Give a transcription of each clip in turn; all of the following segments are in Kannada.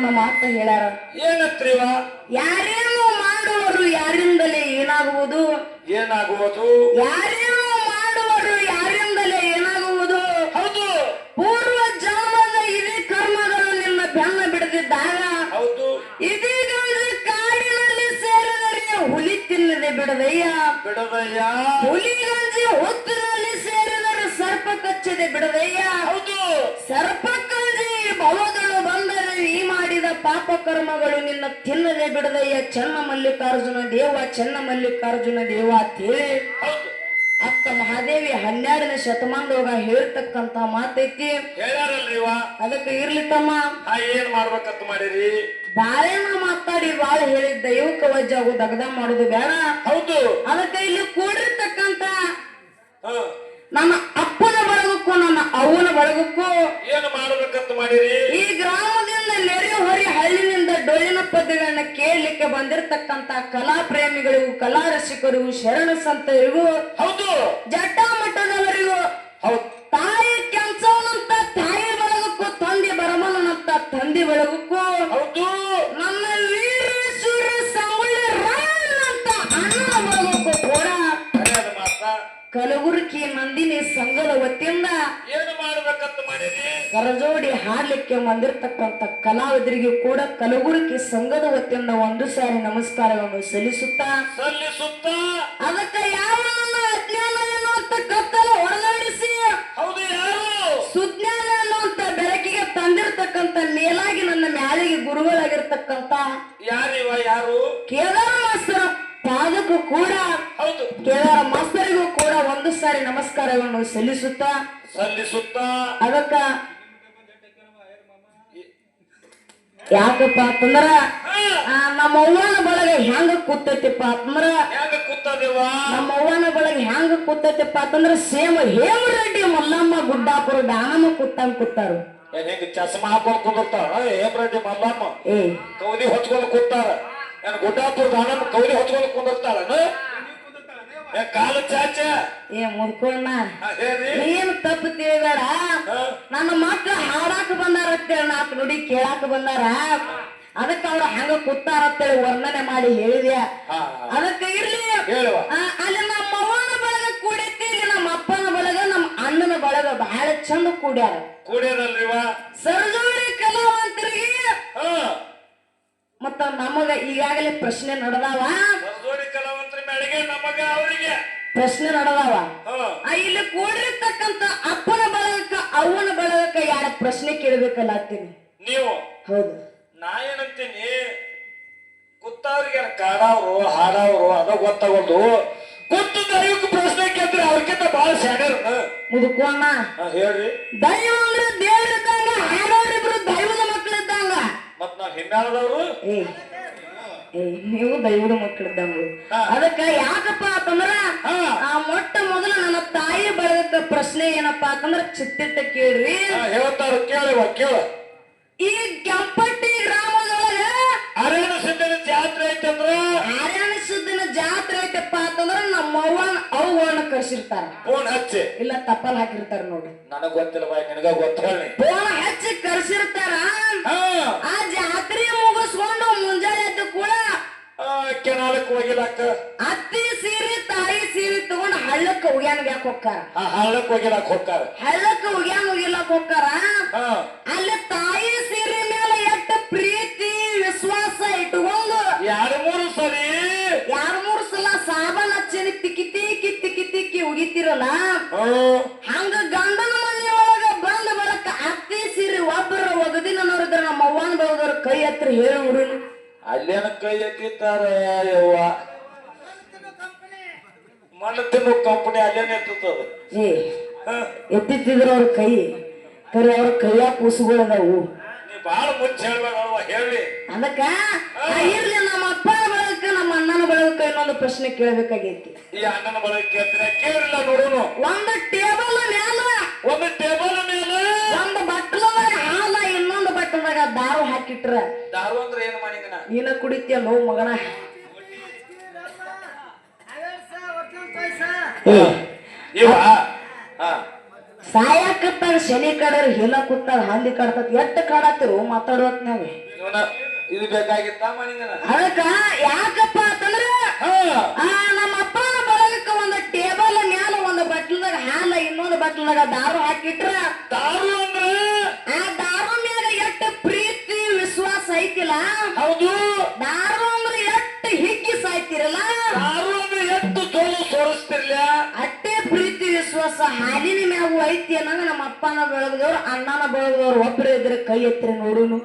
ಒಂದು ಮಾತು ಹೇಳ್ಯಾರ. ಏನತ್ರಿವ? ಯಾರೇನು ಮಾಡುವರು ಯಾರಿಂದಲೇ ಏನಾಗುವುದು? ಏನಾಗುವುದು? ಯಾರೇನು ಮಾಡುವರು ಯಾರಿಂದಲೇ ಏನಾಗುವುದು? ಹೌದು. ಪೂರ್ವ ಜನ್ಮದ ಇದೇ ಕರ್ಮಗಳು ನಿನ್ನ ಬೆನ್ನ ಬಿಡದಿದ್ದಾಗ ಹೌದು. ಇದೀಗ ಕಾಡಿನಲ್ಲಿ ಸೇರಿದರೆ ಹುಲಿ ತಿನ್ನದೆ ಬಿಡದಯ್ಯ? ಬಿಡದಯ್ಯ. ಹುಲಿಗಂಜಿ ಹೊತ್ತಿನಲ್ಲಿ ಸೇರಿದರೆ ಸರ್ಪ ಕಚ್ಚದೆ ಬಿಡದಯ್ಯ? ಹೌದು. ಸರ್ಪ ಕಂಜಿ ಮಾಡಿದ ಪಾಪ ಕರ್ಮಗಳು ನಿನ್ನ ತಿನ್ನದೆ ಬಿಡದಯ್ಯ ಚೆನ್ನ ಮಲ್ಲಿಕಾರ್ಜುನ ದೇವ ಚೆನ್ನ ಮಲ್ಲಿಕಾರ್ಜುನ ದೇವ ಅಂತೇಳಿ ಅಕ್ಕ ಮಹಾದೇವಿ ಹನ್ನೆರಡನೇ ಶತಮಾನದೊಳಗ ಹೇಳ್ತಕ್ಕಂತ ಮಾತೈತಿ. ಅದಕ್ಕೆ ಇರ್ಲಿ ತಮ್ಮ. ಏನ್ ಮಾಡ್ಬೇಕಂತ ಮಾಡಿರಿ? ಬಾಳೆನ ಮಾತಾಡಿ ಬಾಳ ಹೇಳಿದ ದೈವಕ ವಜ್ಜಾಗು ದಗದ ಮಾಡುದು ಬೇಡ. ಹೌದು. ಅದಕ್ಕೆ ಇಲ್ಲಿ ಕೂಡಿರ್ತಕ್ಕಂತ ನಮ್ಮ ನನ್ನ ಅಪ್ಪನ ಬಳಗಕ್ಕೂ ನನ್ನ ಅವ್ವನ ಬಳಗಕ್ಕೂ ಏನು ಮಾಡ್ಬೇಕಂತ ಮಾಡಿರಿ? ಈ ಗ್ರಾಮದಿಂದ ನೆರೆ ಹೊರಿ ಹಳ್ಳಿನಿಂದ ಡೊಳ್ಳಿನ ಪದ್ಯಗಳನ್ನ ಕೇಳಲಿಕ್ಕೆ ಬಂದಿರತಕ್ಕಂತ ಕಲಾ ಪ್ರೇಮಿಗಳಿಗೂ ಕಲಾ ರಸಿಕರು ಶರಣ ಸಂತರಿಗೂ ಹೌದು. ಜಟ್ಟ ಮಟ್ಟದವರಿಗೂ ಹೌದು. ತಾಯಿ ಕೆಂಚವನಂತ ತಾಯಿ ಬಳಗಕ್ಕೂ ತಂದೆ ಬರಮನಂತ ತಂದೆ ಬಳಗಕ್ಕೂ ಹೌದು. ನನ್ನ ಕಲಬುರಗಿ ನಂದಿನಿ ಸಂಘದ ವತಿಯಿಂದ ಏನು ಮಾಡ್ಬೇಕಂತ ಮಾಡಿದ್ರಿ ಕರಜೋಡಿ ಹಾಡ್ಲಿಕ್ಕೆ ಬಂದಿರತಕ್ಕಂತ ಕಲಾವಿದರಿಗೆ ಕೂಡ ಕಲಬುರಗಿ ಸಂಘದ ವತಿಯಿಂದ ಒಂದು ಸಾರಿ ನಮಸ್ಕಾರವನ್ನು ಸಲ್ಲಿಸುತ್ತಾ ಸಲ್ಲಿಸುತ್ತ? ಅದಕ್ಕೆ ಯಾವ ನನ್ನ ಅಜ್ಞಾನ ಎನ್ನುವಂತ ಕತ್ತಲು ಹೌದು ಯಾರು? ಸುಜ್ಞಾನ ಎನ್ನುವಂತ ಬೆಳಕಿಗೆ ತಂದಿರತಕ್ಕಂತ ಮೇಲಾಗಿ ನನ್ನ ಮ್ಯಾಲಿಗೆ ಗುರುಗಳಾಗಿರ್ತಕ್ಕಂತ ಯಾರಿವ ಯಾರು? ಕೇದಾರ ಮಾಸ್ತರ ಪಾದಕ್ಕೂ ಕೂಡ ಹೌದು. ಕೇದಾರ ಮಾಸ್ತರಿಗೂ ಕೂಡ ಒಂದು ಸಾರಿ ನಮಸ್ಕಾರವನ್ನು ಸಲ್ಲಿಸುತ್ತಾ ಸಲ್ಲಿಸುತ್ತ. ಅದಕ್ಕ ಯಾಕಪ್ಪ ಅಂತಂದ್ರ ನಮ್ಮ ಅವ್ವನ ಬಳಗ ಹೆಂಗ ಕೂತೈತಿಪ್ಪ ಅಂತಂದ್ರ ನಮ್ಮ ಅವ್ವನ ಬಳಗ ಹೆಂಗ ಕೂತೈತಿಪ್ಪ ಅಂತಂದ್ರ ಸೇಮ್ ಹೇಮರೆಡ್ಡಿ ಮಲ್ಲಮ್ಮ ಗುಡ್ಡಾಪುರ ದಾನಮ್ಮ ಕೂತಂಗ್ ಕೂತಾರು. ಚಸ್ಮಾ ಹಾಕೊಂಡ್ ಕುಂದಿರ್ತಾರ ಹೇಮರೆಡ್ಡಿ ರೆಡ್ಡಿ ಮಲ್ಲಮ್ಮ ಕೌದಿ ಹೊಚ್ಕೊಂಡು ಕೂತಾರ. ಏನ್ ಗುಡ್ಡಾಪುರ ದಾನಮ್ಮ ಕೌಲಿ ಹೊತ್ಕೊಂಡು ಕುಂದಿರ್ತಾಳ ಏ ಕಾಲು ಚಾಚ. ಏ ಹೇಳ್ರಿ ನೀನ್ ತಪ್ಪು ತಿಳಿದಾರ ನನ್ನ ಮಕ್ಳು ಹಾಡಾಕ ಬಂದಾರ ಅಂತೇಳಿ ನಾಲ್ಕು ನುಡಿ ಕೇಳಾಕ ಬಂದಾರ. ಅದಕ್ಕೆ ಅವ್ರು ಹಂಗ ಕೂತಾರ ಅಂತೇಳಿ ವರ್ಣನೆ ಮಾಡಿ ಹೇಳಿದ್ಯ? ಹಾ, ಅದಕ್ಕೆ ಇರ್ಲಿ. ಅಲ್ಲಿ ನಮ್ಮ ಅವನ ಬಳಗ ಕೂಡೈತಿ ಇಲ್ಲಿ ನಮ್ಮ ಅಪ್ಪನ ಬಳಗ ನಮ್ಮ ಅಣ್ಣನ ಬಳಗ ಬಹಳ ಚಂದ ಕೂಡ್ಯಾರ. ಕೂಡ್ಯಾರಲ್ರಿ ಸರಜೋಡಿ ಕಲಾವಂತರಿಗೆ ಮತ್ತ ನಮಗ ಈಗಾಗಲೇ ಪ್ರಶ್ನೆ ನಡೆದಾವ. ಸರ್ಜೋಡಿ ಕಲಾವಂತರ ಮೇಳೆಗೆ ನಮಗ ಅವರಿಗೆ. ಪ್ರಶ್ನೆ ನಡೆದಾವ. ಇಲ್ಲಿ ಕೂಡಿರ್ತಕ್ಕಂತ ಅಪ್ಪನ ಬಳಗಕ್ಕ ಅವನ ಬಳಗಕ್ಕ ಯಾರ ಪ್ರಶ್ನೆ ಕೇಳಬೇಕಲ್ಲ ಆಗ್ತೀನಿ ನೀವು? ಹೌದು. ನಾ ಏನಂತೀನಿ ಕುತ್ತವ್ರಿಗೆ ಕಾಡವ್ರು ಹಾಡವ್ರು ಅದ ಗೊತ್ತಾಗೋದು. ಕುತ್ತು ದೈವಕ್ಕೆ ಪ್ರಶ್ನೆ ಕೇಳಿದ್ರೆ ಅವ್ರಿಗಿಂತ ಬಹಳ ಶಾಣ್ಯರು ಮುದುಕೋಣ ಹೇಳ್ರಿ. ದೈವ ಅಂದ್ರೆ ದೇವ್ರ ಹಾಡೋರಿಬ್ರು ಮತ್ ನಾವ್ ದೈವದ ಮಕ್ಕಳಿದ್ದಂಗ. ಅದಕ್ಕ ಯಾಕಪ್ಪ ಅಂತಂದ್ರ. ಆ ಮೊಟ್ಟ ಮೊದಲು ನನ್ನ ತಾಯಿ ಬಳಗಕ್ಕ ಪ್ರಶ್ನೆ ಏನಪ್ಪಾ ಅಂತಂದ್ರ ಚಿತ್ತಿಟ್ಟ ಕೇಳ್ರಿ. ಹೇಳ್ತಾರ ಕೇಳುವ ಕೇಳ ಈ ಕೆಂಪಟ್ಟಿ ಗ್ರಾಮದೊಳಗ ಅರಣ್ಯ ಸಿದ್ಧನ ಜಾತ್ರೆ ಐತಂದ್ರ? ಜಾತ್ರೆ ಐತಪ್ಪ ಅಂತಂದ್ರ ನಮ್ಮ ಅವ್ವನ ಅವ್ವನ ಕರ್ಸಿರ್ತಾರ. ಫೋನ್ ಹಚ್ಚಿ. ಇಲ್ಲ ತಪ್ಪಲ್ ಹಾಕಿರ್ತಾರ ನೋಡ್ರಿ. ನನಗ್ ಗೊತ್ತಿಲ್ಲ ಬಾಯ್ ನಿನಗ ಗೊತ್ತ ಹೇಳಿ. ಫೋನ್ ಹಚ್ಚಿ ಕರ್ಸಿರ್ತಾರ. ಹಾ. ಆ ಜಾತ್ರೆ ಮುಗಿಸ್ಕೊಂಡು ಮುಂಜಾನೆ ಎದ್ದು ಕೂಡ ಕೆನಾಲಕ್ ಅತ್ತಿ ಸೀರೆ ತಾಯಿ ಸೀರೆ ತಗೊಂಡ್ ಹಳ್ಳಕ್ಕ ಉಗ್ಯಾನ್ ಯಾಕೆ ಹೋಗ್ತಾರ? ಹಳ್ಳಕ್ಕೆ ಹಳ್ಳಕ್ ಹೋಗಿಲ್ಲ ಹೋಗ್ತಾರ? ಹಳ್ಳಕ್ಕ ಉಗ್ಯಾನ್ ಹೋಗಿಲ್ಲ ಹೋಗ್ತಾರ? ಹಾ. ಅಲ್ಲಿ ತಾಯಿ ಸೀರೆ ತಿಕ್ಕಿ ಹಂಗ ಗಂಡನ ಮನೆಯೊಳಗ ಬಂದ ಬರಕ್ಕ ಅತ್ತಿ ಸೀರೆ ಒಬ್ಬರ ಒಗದಿನ ನೋಡಿದ್ರ ನಮ್ಮ ಅವ್ವನ ಬರೋದ್ರ ಕೈ ಹತ್ರ ಹೇಳಿ ಹುಡುಗ ಅಲ್ಲೇನ ಕೈ ಎತ್ತಿತ್ತಾರ ಯವ್ವ? ಮಣ್ಣು ತಿನ್ನು ಕಂಪನಿ ಅಲ್ಲೇನ ಎತ್ತದ ಏ ಎತ್ತಿತ್ತಿದ್ರ ಅವ್ರ ಕೈ. ಕರೆ ಅವ್ರ ಕೈಯಾಗ ಕೂಸುಗಳದಾವು. ನೀ ಬಾಳ ಮುಂಚೆ ಹೇಳ್ಬೇಕಲ್ವ ಹೇಳಿ ಅದಕ್ಕ ಆ ಪ್ರಶ್ನೆ ಕೇಳಬೇಕಾಗೈತಿ. ಈ ಅಣ್ಣನ ಬಳಕೆ ಕೇಳ್ತೀರ? ಕೇಳಿಲ್ಲ ನೋಡೋನು. ಒಂದು ಟೇಬಲ್ ಮ್ಯಾಲ. ಒಂದು ಟೇಬಲ್ ಮೇಲೆ ಒಂದು ಬಟ್ಲದಾಗ ಹಾಲ ಇನ್ನೊಂದು ಬಟ್ಟದಾಗ ದಾರು ಹಾಕಿಟ್ರ. ದಾರು ಅಂದ್ರೆ ಏನ್ ಮಾಡಿದನ ನೀನ ಕುಡಿತೀಯಲ್ಲೋ ಮಗನ? ಇವ ಹಾ ಸಾಯಕತ್ತಾರ ಶನಿ ಕಡರ್ ಹಿಲ ಕೂತಾರ ಹಂದಿ ಕಾಡ್ತತ್ ಎಟ್ಟ ಕಾಡತ್ತಿರು ಮಾತಾಡೋತ್ನಾಗ ಇದು ಬೇಕಾಗಿತ್ತ ಅದಕ್ಕ ಯಾಕಪ್ಪ ಅಂತಂದ್ರ ಆ ನಮ್ಮ ಅಪ್ಪನ ಬಳಗಕ್ಕ ಒಂದು ಟೇಬಲ್ ಮ್ಯಾಲ ಒಂದು ಬಟ್ಲದಾಗ ಹಾಲ ಇನ್ನೊಂದು ಬಟ್ಲದಾಗ ದಾರು ಹಾಕಿಟ್ರ. ದಾರು ಅಂದ್ರೆ? ಆ ದಾರು ಮ್ಯಾಗ ಎಷ್ಟು ಪ್ರೀತಿ ವಿಶ್ವಾಸ ಐತಿಲ್ಲ? ಹೌದು. ದಾರು ಅಂದ್ರೆ ಎಷ್ಟು ಹಿಗ್ಗಿ ಸಾಯ್ತಿರಲ್ಲ? ದಾರು ಅಂದ್ರೆ ಎಷ್ಟು ತೋಲು ಸೋರಿಸ್ತಿರ್ಲ? ಅಷ್ಟೇ ಪ್ರೀತಿ ವಿಶ್ವಾಸ ಹಾಲಿನ ಮ್ಯಾಗು ಐತಿ ಅನ್ನಂಗ ನಮ್ಮ ಅಪ್ಪನ ಬೆಳಗದವ್ರು ಅಣ್ಣನ ಬೆಳಗದವ್ರು ಒಬ್ಬರೇ ಇದ್ರೆ ಕೈ ಎತ್ತಿರ ನೋಡುನು.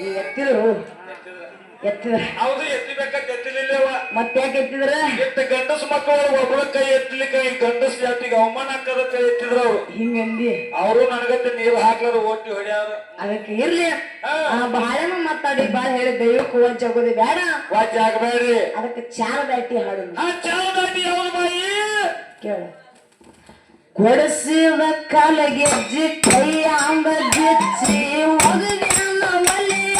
ಈಗ ಎತ್ತಿದ್ರು ಎತ್ತಿದ್ರ? ಹೌದು ಎತ್ತಿಬೇಕಂತ ಎತ್ತಲಿಲ್ಲವ ಮತ್ತೆ ಯಾಕೆ ಎತ್ತಿದ್ರ? ಎತ್ತ ಗಂಡಸ ಮಕ್ಕಳು ಒಬ್ಬಳ ಕೈ ಎತ್ತಲಿಕ್ಕೆ ಈ ಗಂಡಸ ಜಾತಿಗೆ ಅವಮಾನ ಹಾಕದ ಎತ್ತಿದ್ರು ಅವ್ರು. ಹಿಂಗಂದಿ? ಅವರು ನನಗತ್ತೆ ನೀರು ಹಾಕ್ಲಾರ ಓಟಿ ಹೊಡ್ಯಾರ ಅದಕ್ಕೆ ಇರ್ಲಿ. ಬಾಳೆನೂ ಮಾತಾಡಿ ಬಾಳ ಹೇಳಿ ದೈವಕ್ಕೆ ವಂಚಾಗೋದು ಬೇಡ. ವಾಚ್ ಆಗ್ಬೇಡ್ರಿ ಅದಕ್ಕೆ ಚಾರ ದಾಟಿ ಹಾಡು ಆ ಚಾವದಾಟಿ ಯಾವ್ದು ಬಾಯಿ. ಕೇಳ. ಕೊಡಸಿದ ಕಾಲಗೆಜ್ಜಿ ಕೈ ಅಂಬ ಗೆಚ್ಚಿ ಒಗದ್ಯಾನ ಒಲೆಯ